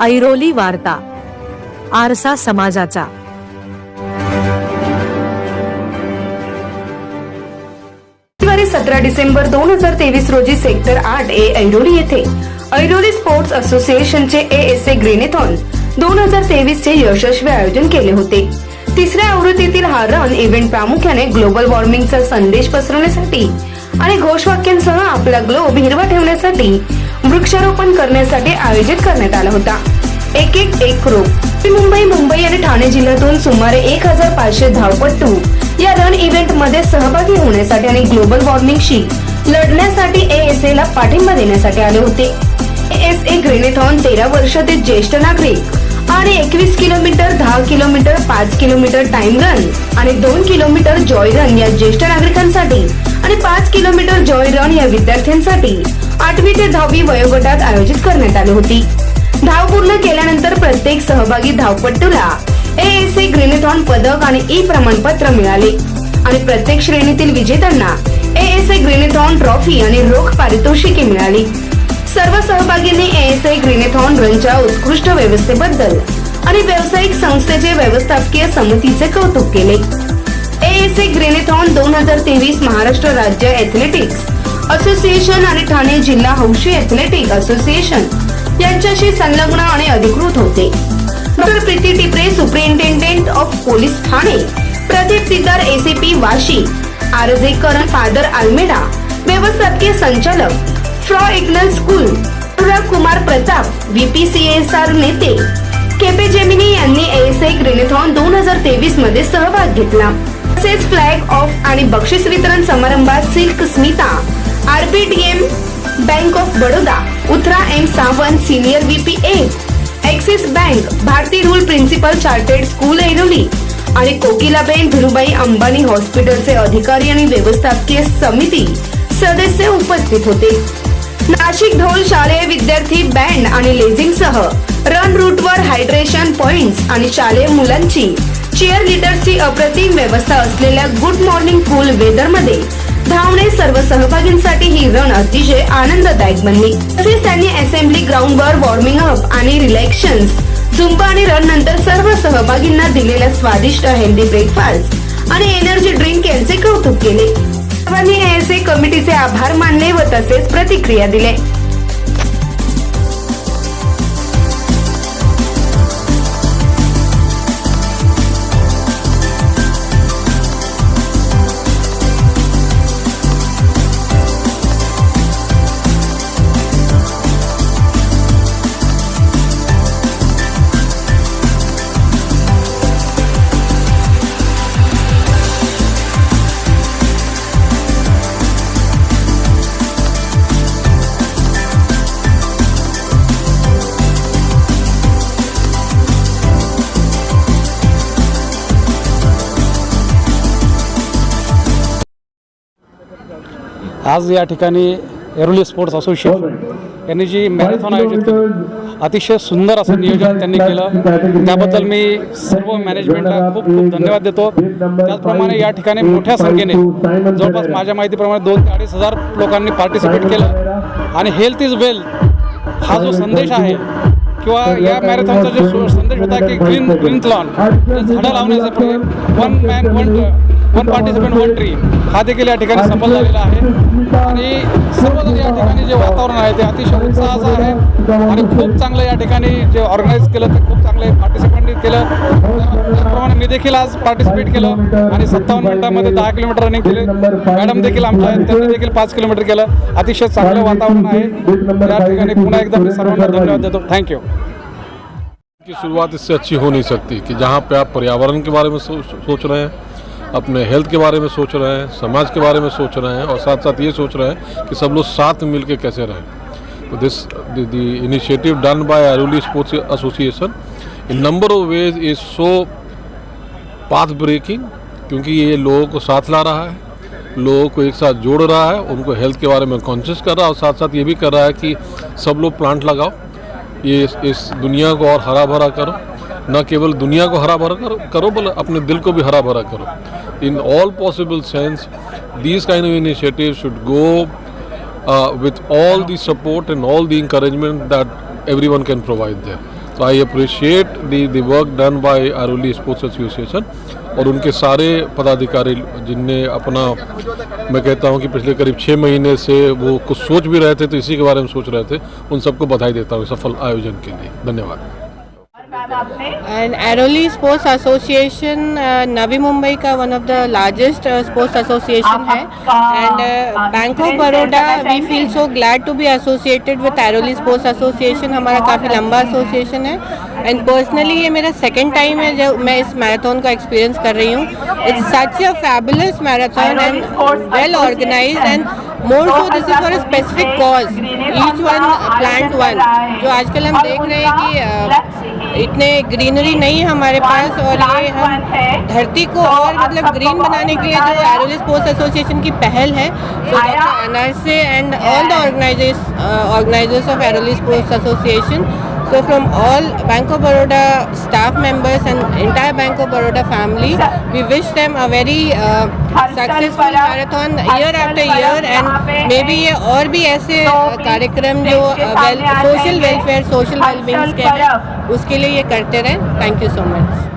ऐरोली वार्ता आरसा समाजाचा. सतरा डिसेंबर दोन हजार तेवीस रोजी सेक्टर आठ ए ऐरोली येथे ऐरोली स्पोर्ट्स असोसिएशनचे ए एस ए ग्रेनेथॉन दोन हजार तेवीस चे यशस्वी आयोजन केले होते. तिसऱ्या आवृत्तीतील हा रन इव्हेंट प्रामुख्याने ग्लोबल वॉर्मिंगचा संदेश पसरवण्यासाठी आणि घोषवाक्यांसह आपला ग्लोब हिरवा ठेवण्यासाठी वृक्षारोपण करण्यासाठी आयोजित करण्यात आला होता. एक एक एक रोप मुंबई मुंबई आणि ठाणे जिल्ह्यातून सुमारे एक हजार पाचशे धावपट्टू या रन इव्हेंटमध्ये सहभागी होण्यासाठी आणि ग्लोबल वॉर्मिंगशी लढण्यासाठी ए ला पाठिंबा देण्यासाठी आले होते. एस ए ग्रेनेथॉन तेरा वर्षातील ज्येष्ठ नागरिक आणि एकवीस किलोमीटर दहा किलोमीटर पाच किलोमीटर टाइम रन आणि दोन किलोमीटर जॉय रन या ज्येष्ठ नागरिकांसाठी आणि पाच किलोमीटर जॉय रन या विद्यार्थ्यांसाठी आठवी ते दहावी वयोगटात आयोजित करण्यात आली होती. धाव पूर्ण केल्यानंतर प्रत्येक सहभागी धावपट्टूला ए एस ए ग्रेनेथॉन पदक आणि ई प्रमाणपत्र मिळाले. आणि प्रत्येक श्रेणीतील विजेत्यांना ए एस ए ग्रेनेथॉन ट्रॉफी आणि रोख पारितोषिके मिळाली. सर्व सहभागींनी ए एस ए ग्रेनेथॉन रनच्या उत्कृष्ट व्यवस्थेबद्दल आणि व्यावसायिक संस्थेचे व्यवस्थापकीय समितीचे कौतुक केले. ए एस ए ग्रेनेथॉन दोन हजार तेवीस महाराष्ट्र राज्य एथलेटिक्स असोसिएशन आणि ठाणे जिल्हा हौशी एथलेटिक असोसिएशन यांच्याशी संलग्न आणि अधिकृत होते. Doctor Preeti Tipre superintendent of police Thane Pradeep Siddhar ACP Vashi RJ Karan father Almeida व्यवस्थापकीय संचालक fro Agnel school Kumar Pratap VPCSR नेते केपे जेमिनी यांनी एएसआय ग्रेनेथॉन दोन हजार तेवीसमध्ये सहभाग घेतला. तसेच फ्लॅग ऑफ आणि बक्षीस वितरण समारंभात silk Smita RBDM bank of Baroda Uttara M Sawant senior VP A Axis bank Bharati rule principal chartered school Airoli आणि कोकिलाबेन धीरुबाई अंबानी हॉस्पिटलचे अधिकारी आणि व्यवस्थापकीय समिती सदस्य उपस्थित होते. नाशिक ढोल शालेय विद्यार्थी बँड आणि लेझिंग सह रन रूट वर हायड्रेशन पॉइंट्स आणि शालेय मुलांची चेअर लिडर्सची अप्रतिम व्यवस्था असलेल्या गुड मॉर्निंग कूल वेदरमध्ये धावणे सर्व सहभागींसाठी ही रण अतिशय आनंददायक बनली. तसेच त्यांनी असेंब्ली ग्राउंड वर वॉर्मिंग अप आणि रिलॅक्शन झुंबा आणि रन नंतर सर्व सहभागींना दिलेल्या स्वादिष्ट हेल्दी ब्रेकफास्ट आणि एनर्जी ड्रिंक यांचे कौतुक केले. सर्वांनी एएसए कमिटीचे आभार मानले व तसेच प्रतिक्रिया दिले. आज या ठिकाणी एरोली स्पोर्ट्स असोसिएशन यांनी जी मॅरेथॉन आयोजित केली अतिशय सुंदर असं नियोजन त्यांनी केलं. त्याबद्दल मी सर्व मॅनेजमेंटला खूप खूप धन्यवाद देतो. त्याचप्रमाणे या ठिकाणी मोठ्या संख्येने जवळपास माझ्या माहितीप्रमाणे दोन ते अडीच हजार लोकांनी पार्टिसिपेट केलं. आणि हेल्थ इज वेल्थ हा जो संदेश आहे किंवा या मॅरेथॉनचा जो संदेश होता की ग्रीन ग्रीन लॉन झाडं लावण्याचा one man one one participant one tree हा देखील या ठिकाणी संबंध झालेला आहे. आणि सर्वजण या ठिकाणी जे वातावरण आहे ते अतिशय उत्साहाचं आहे. आणि खूप चांगलं या ठिकाणी जे ऑर्गनाईज केलं ते खूप चांगलं पार्टिसिपेंटनी केलं. त्याप्रमाणे मी देखील आज पार्टिसिपेट केलं आणि सत्तावन्न मिनिटांमध्ये दहा किलोमीटर रनिंग केले. मॅडम देखील आमच्या आहेत त्यांनी देखील पाच किलोमीटर केलं. अतिशय चांगलं वातावरण आहे. या ठिकाणी पुन्हा एकदा मी सर्वांना धन्यवाद देतो. थँक्यू की शुरुआत इससे अच्छी हो नहीं सकती कि जहाँ पे आप पर्यावरण के बारे में सो, सोच रहे हैं अपने हेल्थ के बारे में सोच रहे हैं समाज के बारे में सोच रहे हैं और साथ साथ ये सोच रहे हैं कि सब लोग साथ मिल के कैसे रहें। तो this the initiative done by Airoli sports association in number of ways is so path breaking क्योंकि ये लोगों को साथ ला रहा है लोगों को एक साथ जोड़ रहा है उनको हेल्थ के बारे में कॉन्शियस कर रहा है और साथ साथ ये भी कर रहा है कि सब लोग प्लांट लगाओ। ये इस, इस दुनिया को और हरा भरा करो न केवल दुनिया को हरा भरा करो करो बल्कि अपने दिल को भी हरा भरा करो। In all possible sense these kind of initiative should go uh, with all the support and all the encouragement that everyone can provide there. तो I appreciate the the work done by Airoli sports association और उनके सारे पदाधिकारी जिनने अपना मैं कहता हूँ कि पिछले करीब छः महीने से वो कुछ सोच भी रहे थे तो इसी के बारे में सोच रहे थे उन सबको बधाई देता हूँ सफल आयोजन के लिए धन्यवाद And Airoli Sports Association, uh, Navi Mumbai का one of the largest uh, sports association है and uh, Bank of Baroda we feel so glad to be associated with Airoli Sports Association हमारा काफ़ी लंबा association है and personally ये मेरा second time है जब मैं इस marathon का experience कर रही हूँ it's such a fabulous marathon and well organized and more so this is for a specific cause each one plant one जो आजकल हम देख रहे हैं कि इतने ग्रीनरी नहीं है हमारे पास और ये हम धरती को और मतलब ग्रीन बनाने के लिए जो एरोलिस स्पोर्ट्स एसोसिएशन की पहल है so doctor Anarse and all the organisers organisers of Airoli's sports association So from all Bank of Baroda staff members and entire Bank of Baroda family, we wish them a very uh, successful marathon year after year and maybe ये और भी ऐसे uh, कार्यक्रम जो well social welfare social wellbeings के हैं उसके लिए ये करते रहें thank you so much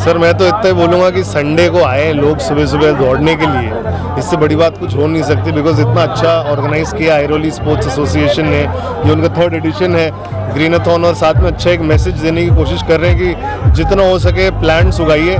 sir, मैं तो इतना ही बोलूँगा कि संडे को आए लोग सुबह सुबह दौड़ने के लिए। इससे बड़ी बात कुछ हो नहीं सकती बिकॉज़ इतना अच्छा ऑर्गेनाइज किया आयरोली स्पोर्ट्स एसोसिएशन ने, ये उनका थर्ड एडिशन है। ग्रीनाथॉन और साथ में अच्छा एक मैसेज देने की कोशिश कर रहे हैं कि जितना हो सके प्लांट्स उगाइए।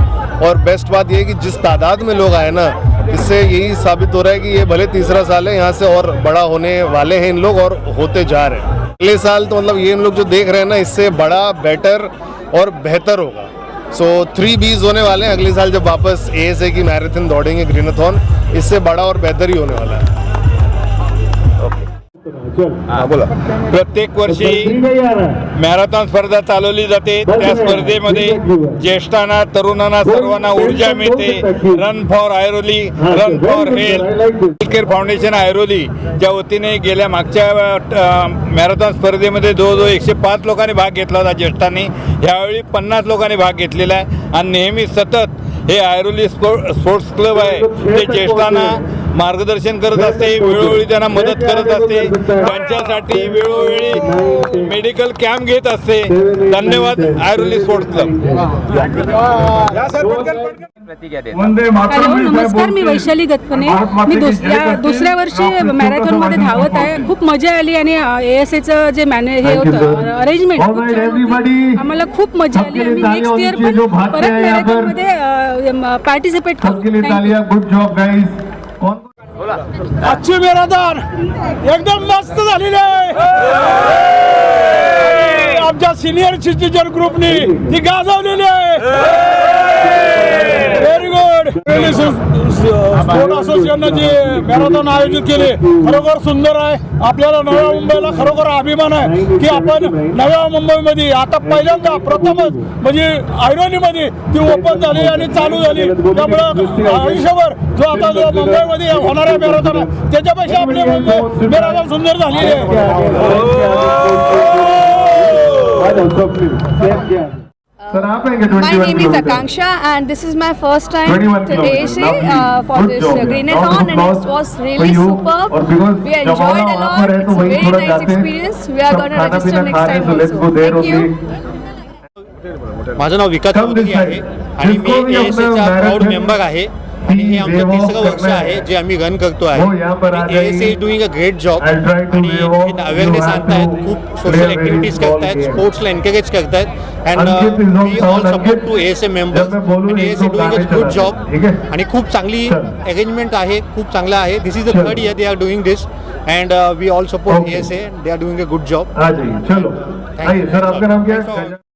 और बेस्ट बात यह है कि जिस तादाद में लोग आए ना, इससे यही साबित हो रहा है कि ये भले तीसरा साल है, यहाँ से और बड़ा होने वाले हैं इन लोग और होते जा रहे हैं। अगले साल तो मतलब ये हम लोग जो देख रहे हैं ना, इससे बड़ा बेटर और बेहतर होगा। सो थ्री बीज होने वाले हैं। अगले साल जब वापस ए की मैराथन दौड़ेंगे ग्रीनाथॉन इससे बड़ा और बेहतर ही होने वाला है। बोला. प्रत्येक वर्षी मॅरेथॉन स्पर्धा चालवली जाते. त्या स्पर्धेमध्ये ज्येष्ठांना तरुणांना सर्वांना ऊर्जा मिळते. Run for Airoli run for health care foundation Airoli च्या वतीने गेल्या मागच्या मॅरेथॉन स्पर्धेमध्ये जवळजवळ एकशे पाच लोकांनी भाग घेतला होता ज्येष्ठांनी. यावेळी पन्नास लोकांनी भाग घेतलेला आहे. आणि नेहमी सतत हे आयरोली स्पो स्पोर्ट्स क्लब आहे. ते ज्येष्ठांना मार्गदर्शन करत असते वेळोवेळी त्यांना मदत करत असते. त्यांच्यासाठी वेळोवेळी मेडिकल कॅम्प घेत असते. धन्यवाद आयरोली स्पोर्ट्स क्लब. हॅलो नमस्कार मी वैशाली गतपणे मी दुसऱ्या दुसऱ्या वर्षी मॅरेथॉनमध्ये धावत आहे. खूप मजा आली आणि ए एस एचं जे मॅने हे होतं अरेंजमेंट आम्हाला खूप मजा आली. आम्ही नेक्स्ट इयर पण परत मॅरेथॉनमध्ये पार्टिसिपेट करू. थँक्यू आजची मॅरेथॉन एकदम मस्त झालेली आहे. आमच्या सिनियर सिटीजन ग्रुपनी ती गाजवलेली आहे. व्हेरी गुड स्पोर्ट असोसिएशनने जे मॅरेथॉन आयोजित केले खरोखर सुंदर आहे. आपल्याला नव्या मुंबईला खरोखर अभिमान आहे की आपण नव्या मुंबईमध्ये आता पहिल्यांदा प्रथमच म्हणजे ऐरोलीमध्ये ती ओपन झाली आणि चालू झाली. त्यामुळं आयुष्यभर जो आता जो मुंबईमध्ये होणारा मॅरेथॉन आहे त्याच्यापेक्षा आपली मुंबई मॅरेथॉन सुंदर झालेली आहे. My name is Akanksha and this is my first time 21 to Lovely. uh, for this uh, Greenathon and it was really superb. We enjoyed a lot. है It's a very थोड़ा nice हैं। experience. We are going to register next हैं, time also. Thank you. माझं नाव विकास आहे. आणि मी जिसको भी ए अपना चा प्राऊड मेंबर आहे आणि हे आमचं तिसरं वर्ष आहे. जे आम्ही रन करतो आहे ए जाइए. Is doing a great job आणि. हे अवेअरनेस आणतायत खूप सोशल small करतायत. स्पोर्ट्सला एनकरेज करतायत and we. All support to A S A members आणि A S A doing a good job? आणि खूप चांगली. अरेंजमेंट आहे खूप चांगलं आहे this is the. Third year they are doing this and we all support. A S A they are doing a good job चलो sir आपका नाम क्या है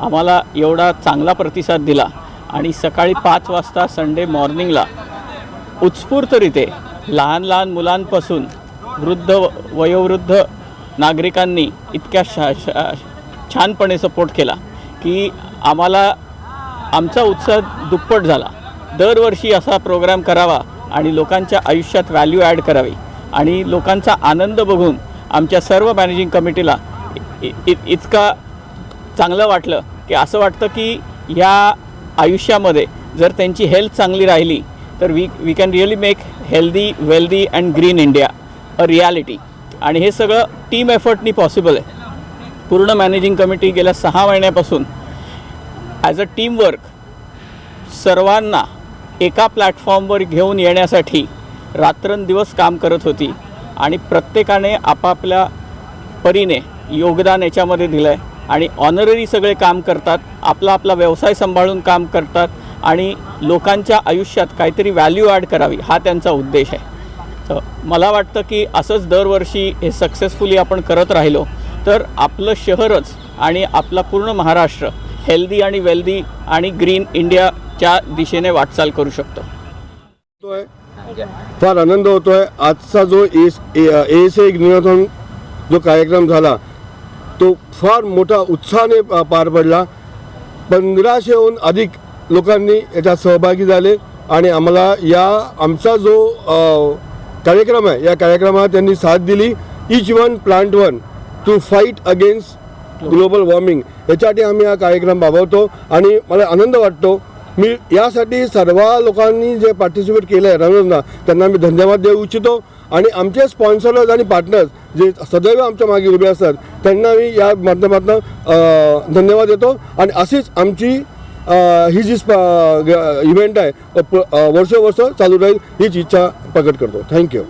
आम्हाला एवढा चांगला प्रतिसाद दिला आणि सकाळी पाच वाजता संडे मॉर्निंगला उत्स्फूर्तरीते लहान लहान मुलांपासून वृद्ध वयोवृद्ध नागरिकांनी इतक्या शा शा छानपणे सपोर्ट केला की आम्हाला आमचा उत्साह दुप्पट झाला. दरवर्षी असा प्रोग्राम करावा आणि लोकांच्या आयुष्यात व्हॅल्यू ॲड करावी आणि लोकांचा आनंद बघून आमच्या सर्व मॅनेजिंग कमिटीला इ- इतका चांगलं वाटलं की असं वाटतं की या आयुष्यामध्ये जर त्यांची हेल्थ चांगली राहिली तर we we can really make healthy wealthy and green India a reality आणि हे सगळं टीम एफर्टनी पॉसिबल आहे. पूर्ण मॅनेजिंग कमिटी गेल्या सहा महिन्यापासून ॲज अ टीमवर्क सर्वांना एका प्लॅटफॉर्मवर घेऊन येण्यासाठी रात्रंदिवस काम करत होती. आणि प्रत्येकाने आपापल्या परीने योगदान याच्यामध्ये दिलं आहे आणि ऑनररी सगळे काम करतात आपला आपला व्यवसाय सांभाळून काम करतात आणि लोकांच्या आयुष्यात काहीतरी व्हॅल्यू ॲड करावी हा त्यांचा उद्देश आहे. तर मला वाटतं की असंच दरवर्षी हे सक्सेसफुली आपण करत राहिलो तर आपलं शहरच आणि आपला पूर्ण महाराष्ट्र हेल्दी आणि वेल्दी आणि ग्रीन इंडियाच्या दिशेने वाटचाल करू शकतो. फार आनंद होतोय. आजचा जो एस ए एस ए ग्निथॉन जो कार्यक्रम झाला तो फार मोठा उत्साहाने पार पडला. पंधराशेहून अधिक लोकांनी याच्यात सहभागी झाले आणि आम्हाला या आमचा जो कार्यक्रम आहे या कार्यक्रमात त्यांनी साथ दिली. Each one plant one to fight against global warming याच्यासाठी आम्ही हा कार्यक्रम राबवतो आणि मला आनंद वाटतो. मी यासाठी सर्व लोकांनी जे पार्टिसिपेट केलं आहे रनर्सना त्यांना मी धन्यवाद देऊ इच्छितो. आणि आमचे स्पॉन्सर्स आणि पार्टनर्स जे सदैव आमच्या मागे उभे असतात त्यांना मी या माध्यमातून धन्यवाद देतो. आणि अशीच आमची ही जी इव्हेंट आहे वर्ष वर्ष चालू राहील हीच इच्छा प्रकट करतो. थँक्यू